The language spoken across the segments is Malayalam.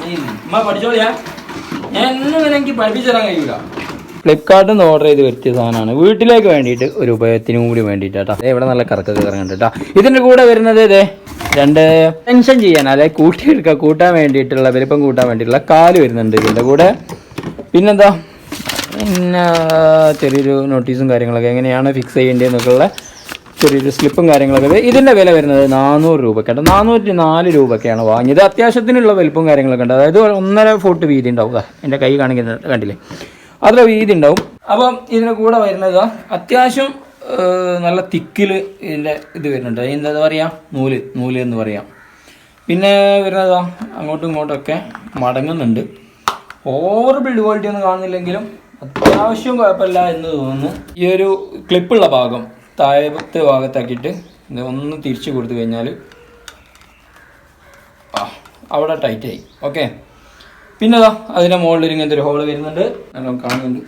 എനിക്ക് ഫ്ലിപ്കാർട്ടിൽ നിന്ന് ഓർഡർ ചെയ്ത് വരുത്തിയ സാധനമാണ്. വീട്ടിലേക്ക് വേണ്ടിയിട്ട് ഒരു ഉപയോഗത്തിനും കൂടി വേണ്ടിയിട്ട് ഇവിടെ നല്ല കറക്കൊക്കെ ഇറങ്ങുന്നുണ്ട് കേട്ടോ. ഇതിന്റെ കൂടെ വരുന്നത് ഇതേ രണ്ട് ടെൻഷൻ ചെയ്യാൻ അതായത് കൂട്ടിയെടുക്കുക കൂട്ടാൻ വേണ്ടിയിട്ടുള്ള വലിപ്പം കൂട്ടാൻ വേണ്ടിയിട്ടുള്ള കാൽ വരുന്നുണ്ട് ഇതിന്റെ കൂടെ. പിന്നെന്താ? പിന്നെ ചെറിയൊരു നോട്ടീസും കാര്യങ്ങളൊക്കെ എങ്ങനെയാണ് ഫിക്സ് ചെയ്യേണ്ടതെന്നൊക്കെയുള്ള ചെറിയൊരു സ്ലിപ്പും കാര്യങ്ങളൊക്കെ ഇതിന്റെ വില വരുന്നത് നാനൂറ് രൂപയ്ക്കാണ് നാനൂറ്റി നാല് രൂപയ്ക്കാണ് വാങ്ങിയത്. അത്യാവശ്യത്തിനുള്ള വലിപ്പവും കാര്യങ്ങളൊക്കെ ഉണ്ട്. അതായത് ഒന്നര ഫുട്ട് വീതി ഉണ്ടാവും എന്റെ കൈ കാണിക്കുന്നത് കണ്ടില്ലേ? അതിലെ വീതി ഉണ്ടാവും. അപ്പം ഇതിന് കൂടെ വരുന്നത് അത്യാവശ്യം നല്ല തിക്കിൽ ഇതിന്റെ ഇത് വരുന്നുണ്ട്. എന്താ പറയുക നൂൽ. നൂൽ എന്ന് പറയാം. പിന്നെ വരുന്നത് അങ്ങോട്ടും ഇങ്ങോട്ടൊക്കെ മടങ്ങുന്നുണ്ട്. ഓവർ ബിൽഡ് ക്വാളിറ്റി ഒന്നും കാണുന്നില്ലെങ്കിലും അത്യാവശ്യം കുഴപ്പമില്ല എന്ന് തോന്നുന്നു. ഈ ഒരു ക്ലിപ്പുള്ള ഭാഗം. താഴത്തെ ഭാഗത്താക്കിയിട്ട് ഇത് ഒന്ന് തിരിച്ചു കൊടുത്തു കഴിഞ്ഞാൽ ആ അവിടെ ടൈറ്റായി ഓക്കെ പിന്നെ അതാ അതിന്റെ മുകളിൽ ഇങ്ങനത്തെ ഒരു ഹോൾ വരുന്നുണ്ട്. നല്ലോണം കാണുന്നുണ്ട്.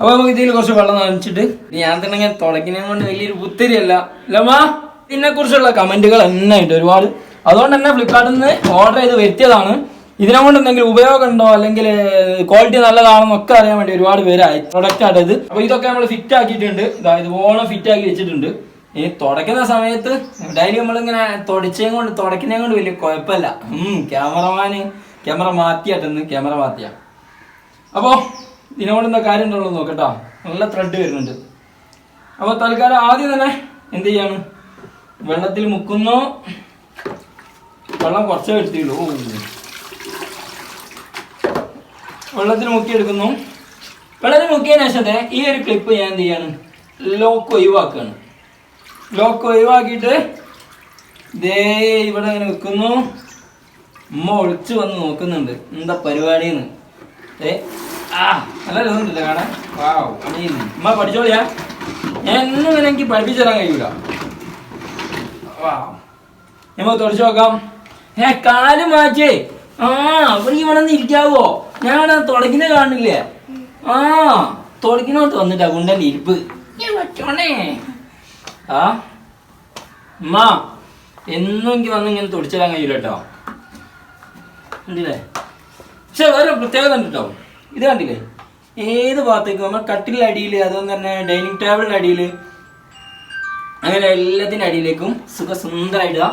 അപ്പൊ നമുക്ക് ഇതിൽ കുറച്ച് വെള്ളം നനച്ചിട്ട് ഞാൻ തന്നെ ഇങ്ങനെ തുടങ്ങിനെ കൊണ്ട് വലിയൊരു പുത്തിരിയല്ല ലമാ ഇതിനെ കുറിച്ചുള്ള കമന്റുകൾ എന്നായിട്ട് ഒരുപാട്. അതുകൊണ്ട് തന്നെ ഫ്ലിപ്കാർട്ടിൽ നിന്ന് ഓർഡർ ചെയ്ത് വരുത്തിയതാണ്. ഇതിനെ കൊണ്ട് എന്തെങ്കിലും ഉപയോഗം ഉണ്ടോ? അല്ലെങ്കിൽ ക്വാളിറ്റി നല്ലതാണെന്നൊക്കെ അറിയാൻ വേണ്ടി ഒരുപാട് പേരായി പ്രൊഡക്റ്റ് ആണ് അപ്പൊ ഇതൊക്കെ നമ്മൾ ഫിറ്റ് ആക്കിയിട്ടുണ്ട്. ഇതാ ഇതുപോലെ ഫിറ്റ് ആക്കി വെച്ചിട്ടുണ്ട്. ഇനി തുടയ്ക്കുന്ന സമയത്ത് ഡെയിലി നമ്മളിങ്ങനെ തുടച്ചേം കൊണ്ട് തുടക്കുന്നേം കൊണ്ട് വലിയ കുഴപ്പമില്ല. ഉം ക്യാമറമാന് ക്യാമറ മാറ്റിയാട്ടെന്ന് ക്യാമറ മാറ്റിയാ. അപ്പോൾ ഇതിനോട് എന്താ കാര്യം ഉണ്ടല്ലോ നോക്കട്ടോ. നല്ല ത്രെഡ് വരുന്നുണ്ട്. അപ്പോൾ തൽക്കാലം ആദ്യം തന്നെ എന്ത് ചെയ്യാണ്? വെള്ളത്തിൽ മുക്കുന്നു. വെള്ളം കുറച്ചേ എടുത്തുള്ളൂ. ഓ. വെള്ളത്തിൽ മുക്കിയെടുക്കുന്നു. വെള്ളത്തിൽ മുക്കിയതിന് ശേഷത്തെ ഈ ഒരു ക്ലിപ്പ് ഞാൻ എന്ത് ചെയ്യാണ്? ലോക്ക് ഒഴിവാക്കുകയാണ്. ലോക്ക് ഒഴിവാക്കിയിട്ട് ദേ ഇവിടെ അങ്ങനെ വെക്കുന്നു ഉമ്മ ഒളിച്ചു വന്ന് നോക്കുന്നുണ്ട്. എന്താ പരിപാടിയെന്ന്. ഏ ആ നല്ല രസമുണ്ടല്ലേ കാണാൻ. വാവ്. ഉമ്മ പഠിച്ചോളിയാ. ഞാൻ എന്നും ഇങ്ങനെ എനിക്ക് പഠിപ്പിച്ചു തരാൻ കഴിയൂല. വാ. നമുക്ക് തുടച്ചു നോക്കാം. ഏ കാൽ മാറ്റേ ആ അവിടെ ഇവിടെ ഇരിക്കാവോ? ഞാൻ ഇവിടെ തുടക്കുന്ന കാണില്ലേ? ആ തുടക്കിനോട്ട് വന്നിട്ടാ കുണ്ടന്റെ ഇരിപ്പ്. പറ്റോണേ. ആ ഉമ്മ എന്നും എനിക്ക് വന്ന് ഇങ്ങനെ തുടിച്ചിടാൻ കഴിയില്ല കേട്ടോ കണ്ടില്ലേ? പക്ഷെ വേറെ പ്രത്യേകത ഉണ്ട് കേട്ടോ ഇത് കണ്ടില്ലേ? ഏത് ഭാഗത്തേക്ക് നമ്മൾ കട്ടിലെ അടിയിൽ അതുപോലെ തന്നെ ഡൈനിങ് ടേബിളിന്റെ അടിയിൽ അങ്ങനെ എല്ലാത്തിന്റെ അടിയിലേക്കും സുഖസുന്ദരമായിടുക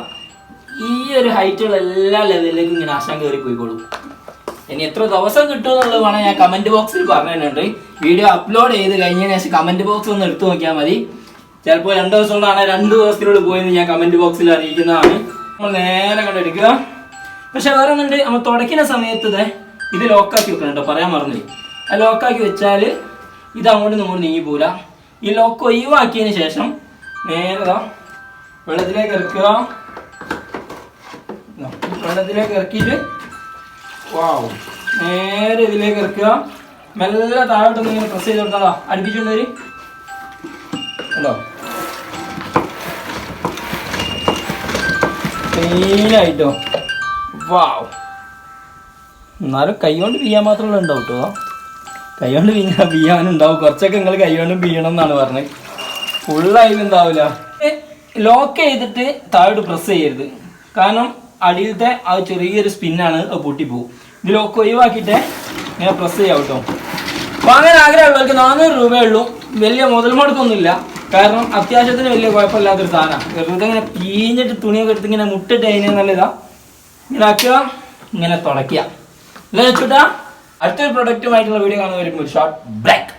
ഈ ഒരു ഹൈറ്റുള്ള എല്ലാ ലെവലിലേക്കും ഇങ്ങനെ ആശാൻ കയറി പോയിക്കോളും. ഇനി എത്ര ദിവസം കിട്ടും എന്നുള്ളത് വേണം ഞാൻ കമന്റ് ബോക്സിൽ പറഞ്ഞിട്ടുണ്ട്. വീഡിയോ അപ്ലോഡ് ചെയ്ത് കഴിഞ്ഞതിന് ശേഷം കമന്റ് ബോക്സ് ഒന്ന് എടുത്തു നോക്കിയാൽ മതി. ചിലപ്പോൾ രണ്ട് ദിവസം കൊണ്ടാണ് രണ്ട് ദിവസത്തിനുള്ളിൽ പോയെന്ന് ഞാൻ കമന്റ് ബോക്സിൽ അറിയിക്കുന്നതാണ്. നമ്മൾ നേരെ കണ്ടെടുക്കുക പക്ഷെ വേറെ ഒന്നുണ്ട്. നമ്മൾ തുടയ്ക്കുന്ന സമയത്ത് ഇത് ലോക്കാക്കി വെക്കണം കേട്ടോ. പറയാൻ മറന്നു ആ ലോക്കാക്കി വെച്ചാൽ ഇത് അങ്ങോട്ട് നമ്മൾ നീങ്ങി പോല ഈ ലോക്ക് ഒഴിവാക്കിയതിന് ശേഷം നേരെ വെള്ളത്തിലേക്ക് ഇറക്കുക. വെള്ളത്തിലേക്ക് ഇറക്കിയിട്ട് വാവ് നേരെ ഇതിലേക്ക് ഇറക്കുക. മെല്ലെ താഴോട്ടൊന്ന് ഇങ്ങനെ പ്രസ് ചെയ്ത് കൊടുത്താ അടുപ്പിച്ചുകൊണ്ട് വരും ഉണ്ടോ ക്ലീനായിട്ടോ വാവ് എന്നാലും കൈ കൊണ്ട് പിയ്യാൻ മാത്രമല്ല ഉണ്ടാവും കേട്ടോ കൈ കൊണ്ട് പിയ്യാൻ പിയ്യാനുണ്ടാവും കുറച്ചൊക്കെ നിങ്ങൾ കൈ കൊണ്ട് പിയ്യണം എന്നാണ് പറഞ്ഞത് ഫുള്ളായാലും ഉണ്ടാവില്ല ലോക്ക് ചെയ്തിട്ട് താഴോട്ട് പ്രസ് ചെയ്യരുത്. കാരണം അടിയിലത്തെ ആ ചെറിയൊരു സ്പിന്നാണ് അത് പൊട്ടിപ്പോവും. ഇതിലൊക്കെ ലോക്ക് ഒഴിവാക്കിയിട്ട് ഇങ്ങനെ പ്രസ് ചെയ്യാം കേട്ടോ. വാങ്ങാൻ ആഗ്രഹമുള്ളവർക്ക് നാനൂറ് രൂപയേ ഉള്ളൂ. വലിയ മുതൽ മുടക്കൊന്നുമില്ല കാരണം അത്യാവശ്യത്തിന് വലിയ കുഴപ്പമില്ലാത്തൊരു സാധനമാണ് വെറുതെ ഇങ്ങനെ പീഞ്ഞിട്ട് തുണിയൊക്കെ എടുത്ത് ഇങ്ങനെ മുട്ടിട്ട് അതിനെ നല്ലതാ. ഇങ്ങനെ ആക്കുക ഇങ്ങനെ തുടയ്ക്കുക. എന്താ വെച്ചിട്ടാ അടുത്തൊരു പ്രൊഡക്റ്റുമായിട്ടുള്ള വീഡിയോ കാണുന്ന ഒരു ഷോർട്ട് ബ്രേക്ക്